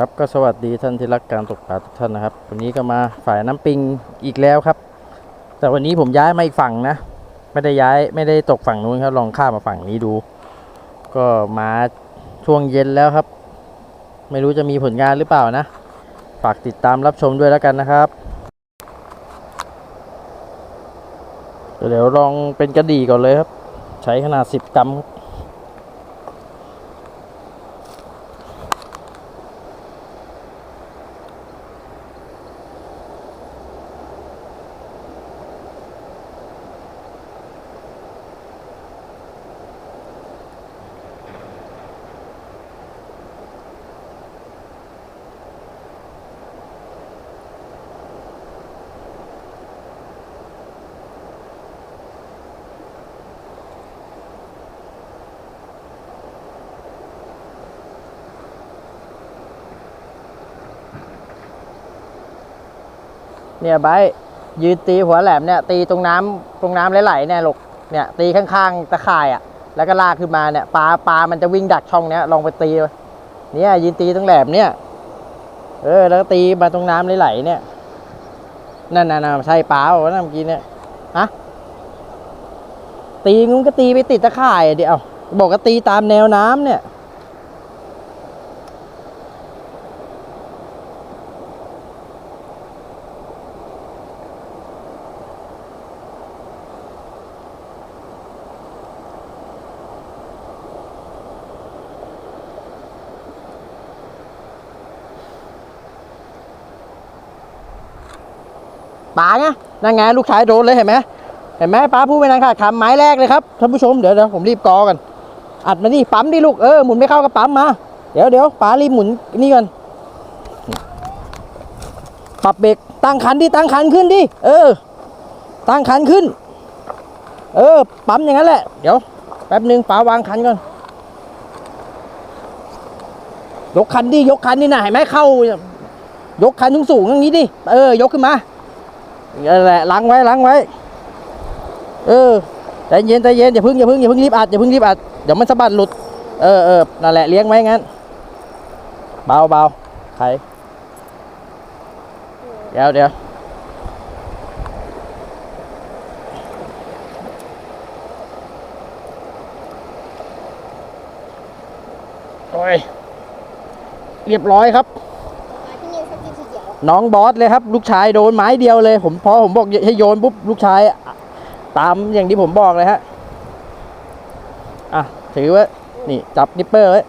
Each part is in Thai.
ครับก็สวัสดีท่านที่รักการตกปลาทุกท่านนะครับ วันนี้ก็มาฝ่ายน้ำปิงอีกแล้วครับ แต่วันนี้ผมย้ายมาอีกฝั่งนะ ไม่ได้ย้ายไม่ได้ตกฝั่งนู้นครับ ลองข้ามมาฝั่งนี้ดู ก็มาช่วงเย็นแล้วครับ ไม่รู้จะมีผลงานหรือเปล่านะ ฝากติดตามรับชมด้วยแล้วกันนะครับเดี๋ยวลองเป็นกระดี่ก่อนเลยครับ ใช้ขนาด 10กรัมครับ เนี่ยไบยืนตีหัวแหลมเนี่ยตีตรงน้ำตรงน้ำไหลๆเนี่ยลูกเนี่ยตีข้างๆตะข่ายอะแล้วก็ลากขึ้นมาเนี่ยปลาปลามันจะวิ่งดักช่องเนี้ยลองไปตีเนี่ยยืนตีตรงแหลมเนี่ยเออแล้วก็ตีมาตรงน้ำไหลๆเนี่ยนั่นน่ะใช่ปลาเปล่าวะนั่นเมื่อกี้เนี่ยฮะตีงูก็ตีไปติดตะข่ายเดี๋ยวบอกก็ตีตามแนวน้ำเนี่ย ป๋าไงนั่นไงลูกชายโดนเลยเห็นไหมเห็นไหมป้าพูดไปนั่นค่ะคำไม้แรกเลยครับท่านผู้ชมเดี๋ยวเดี๋ยวผมรีบกอกันอัดมานี่ปั๊มดิลูกเออหมุนไม่เข้ากับปั๊มมาเดี๋ยวเดี๋ยวป๋ารีบหมุนนี่ก่อนปรับเบรกตั้งคันดิตั้งคันขึ้นดิเออ ตั้งคันขึ้น เออ ปั๊มอย่างนั้นแหละ เดี๋ยวแป๊บหนึ่งป๋าวางคันก่อนยกคันดิยกคันนี่นะเห็นไหมเข้ายกคันสูงๆอย่างนี้ดิเออยกขึ้นมา นั่นแหละล้างไว้ล้างไว้ เออใจเย็นใจเย็นอย่าพึ่งอย่าพึ่งอย่าพึ่งรีบอัดอย่าพึ่งรีบอัดเดี๋ยวมันสะบัดหลุด เออเออนั่นแหละเลี้ยงไว้งั้นเบาเบาใครเดี๋ยวเดี๋ยวโอ้ยเรียบร้อยครับ มาที่นี่สักทีทีเดียว น้องบอสเลยครับ ลูกชายโดนไม้เดียวเลย ผมพอผมบอกให้โยนปุ๊บลูกชายอะตามอย่างที่ผมบอกเลยฮะอะถือว่านี่จับนิปเปอร์ไว้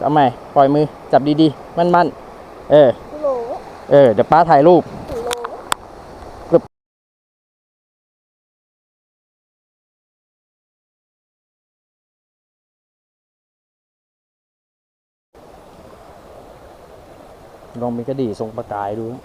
จับใหม่ปล่อยมือจับดีๆ มั่นๆ เออ เออ เดี๋ยวป้าถ่ายรูป ลองมีกระดี่ทรงประกายดูนะ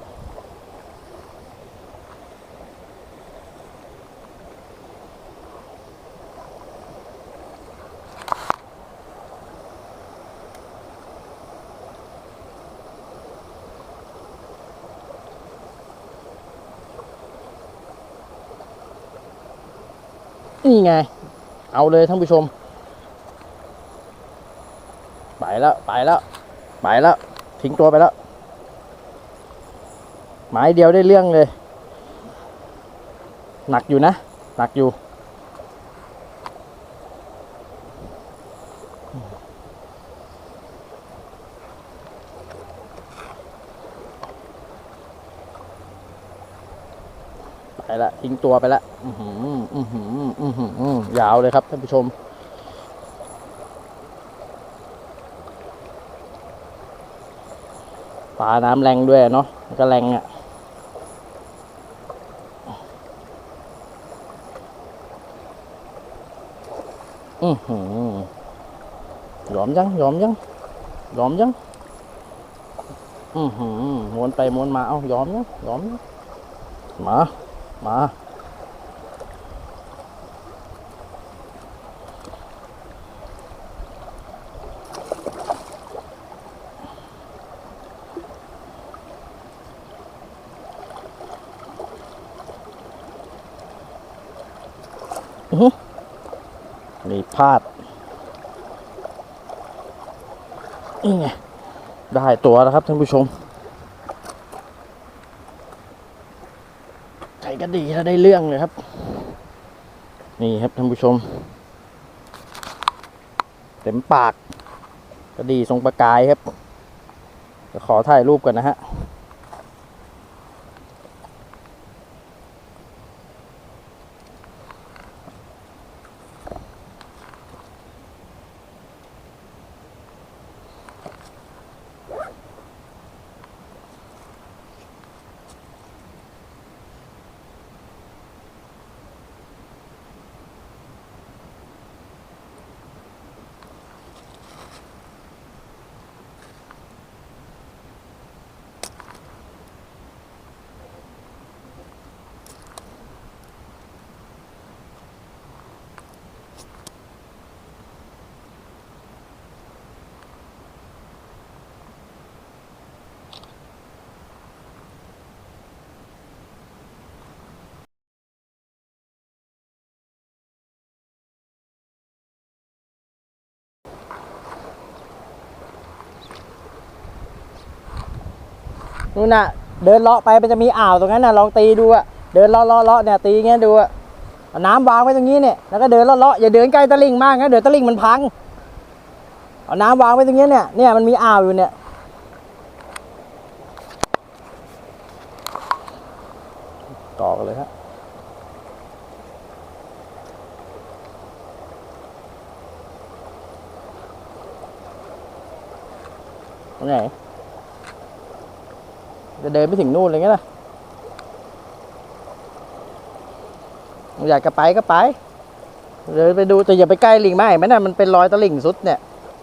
นี่ไง เอาเลยท่านผู้ชม ไปแล้ว ไปแล้ว ไปแล้ว ทิ้งตัวไปแล้ว ไม้เดียวได้เรื่องเลย หนักอยู่นะ หนักอยู่ ไปละทิ้งตัวไปละอือหืออือหืออือหือยาวเลยครับท่านผู้ชมปลาน้ำแรงด้วยเนาะก็แรงอะ อือหือยอมยังยอมยังยอมยังอือหือม้วนไปม้วนมาเอายอมยังยอมยังมามา นี่พลาด นี่ไง ได้ตัวแล้วครับท่านผู้ชมใจก็ดีถ้าได้เรื่องเลยครับ นี่ครับท่านผู้ชม เต็มปาก ก็ดีทรงประกายครับจะขอถ่ายรูปก่อนนะฮะ นู่นน่ะ เดินเลาะไปมันจะมีอ่าวตรงนั้นน่ะลองตีดูอะเดินเลาะเลาะเลาะเนี่ยตีงเงี้ยดูอะน้ำวางไว้ตรงนี้เนี่ยแล้วก็เดินเลาะเลาะอย่าเดินใกล้ตะลิ่งมากนะเดี๋ยวตะลิ่งมันพังเอาน้ำวางไว้ตรงนี้เนี่ยเนี่ยมันมีอ่าวอยู่เนี่ยต่อกันเลยฮะตรงไหน จะเดินไปถึงนู่นเลยไงล่ะอยากจะไปก็ไปเดินไปดูแต่อย่าไปใกล้ลิงมากเห็นไหมน่ะมันเป็นรอยตะลิ่งสุดเนี่ย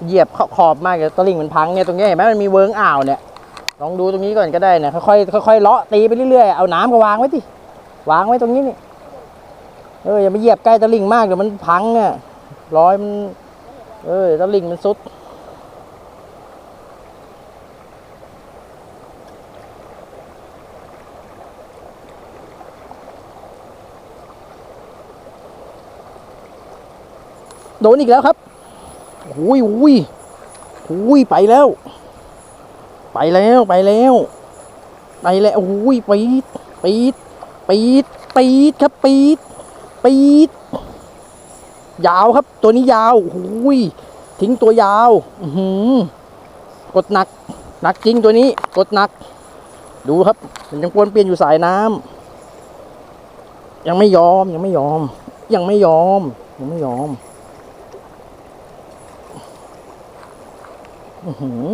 เหยียบขอบมากเลยตะลิ่งมันพังเนี่ยตรงนี้เห็นไหมมันมีเวิร์งอ่าวเนี่ยลองดูตรงนี้ก่อนก็ได้นะค่อยๆค่อยๆเลาะตีไปเรื่อยๆเอาน้ำก็วางไว้ที่วางไว้ตรงนี้นี่เอออย่าไปเหยียบใกล้ตะลิ่งมากเดี๋ยวมันพังเนี่ยรอยมันเออตะลิ่งมันสุด โดนอีกแล้วครับอุ้ยอุ้ยอุ้ยไปแล้ว ไปแล้วไปแล้วไปแล้วอุ้ยปีดปีดปีดปีดครับปีดปีดยาวครับ ตัวนี้ยาวอุ้ยทิ้งตัวยาวหืกดหนัก หนักจริงตัวนี้กดหนัก ดูครับมันยังปวนเปลี่ยนอยู่สายน้ำยังไม่ยอมยังไม่ยอม ยังไม่ยอมยังไม่ยอม อือหือ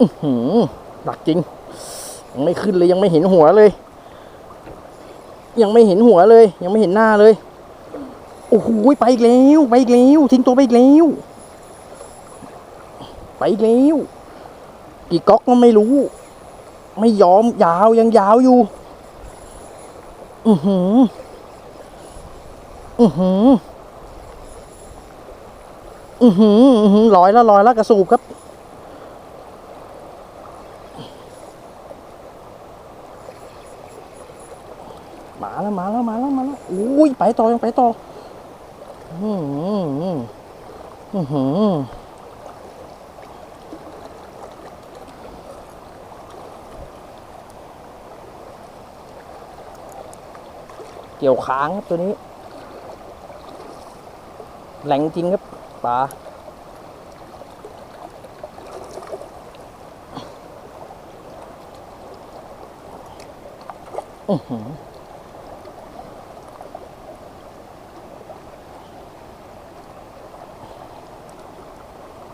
อือหือหนักจริง ยังไม่ขึ้นเลยยังไม่เห็นหัวเลย ยังไม่เห็นหัวเลย ยังไม่เห็นหน้าเลย โอ้โหไปอีกแล้วไปอีกแล้วทิ้งตัวไปอีกแล้วไปอีกแล้วกี่ก๊อกก็ไม่รู้ ไม่ยอมยาวยังยาวอยู่ อือหือ อือหือ อือหือลอยแล้วลอยแล้วกระสูบครับ มาแล้วมาแล้วมาแล้วมาแล้วอุ้ยไปต่อยังไปต่อ อือหืออือหือเกี่ยวค้างครับตัวนี้ แหลงจริงครับ ปลาอือหือ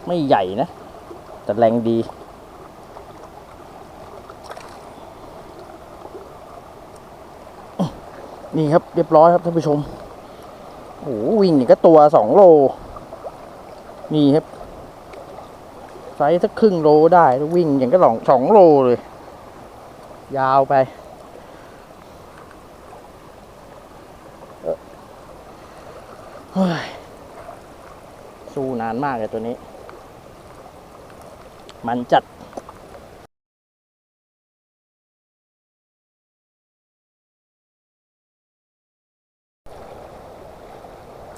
ไม่ใหญ่นะ แต่แรงดี นี่ครับเรียบร้อยครับท่านผู้ชม โอ้โหวิ่งนี่ก็ตัวสองโล นี่ครับไซส์สักครึ่งโลได้แล้ววิ่งอย่างก็สองสองโลเลย ยาวไปเฮ้ยสู้นานมากเลยตัวนี้ มันจัด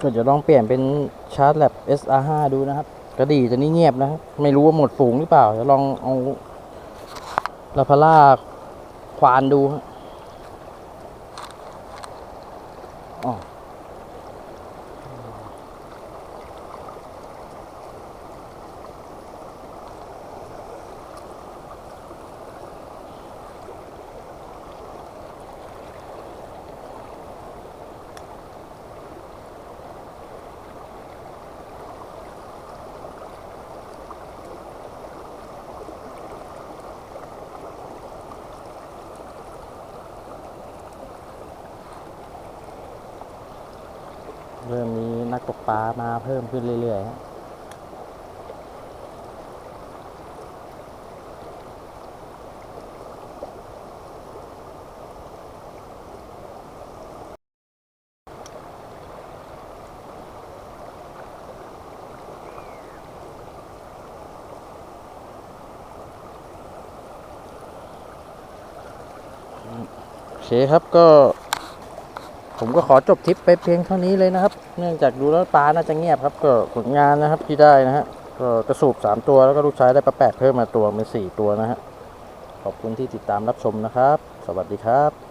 ก็จะลองเปลี่ยนเป็นชาร์จแลบ SR5 ดูนะครับ กระดี่ตัวนี้เงียบนะครับ ไม่รู้ว่าหมดฝูงหรือเปล่าจะลองเอาลาพาร่าควานดูอ๋อ เริ่มมีนักตกปลามาเพิ่มขึ้นเรื่อยๆโอเคครับก็ ผมก็ขอจบทริปไปเพียงเท่านี้เลยนะครับ เนื่องจากดูแล้วปลาน่าจะเงียบครับ ก็ผลงานนะครับที่ได้นะฮะก็กระสูบสามตัวแล้วก็ลูกชายได้ปลาแปดเพิ่มมาตัวเป็นสี่ตัวนะฮะขอบคุณที่ติดตามรับชมนะครับ สวัสดีครับ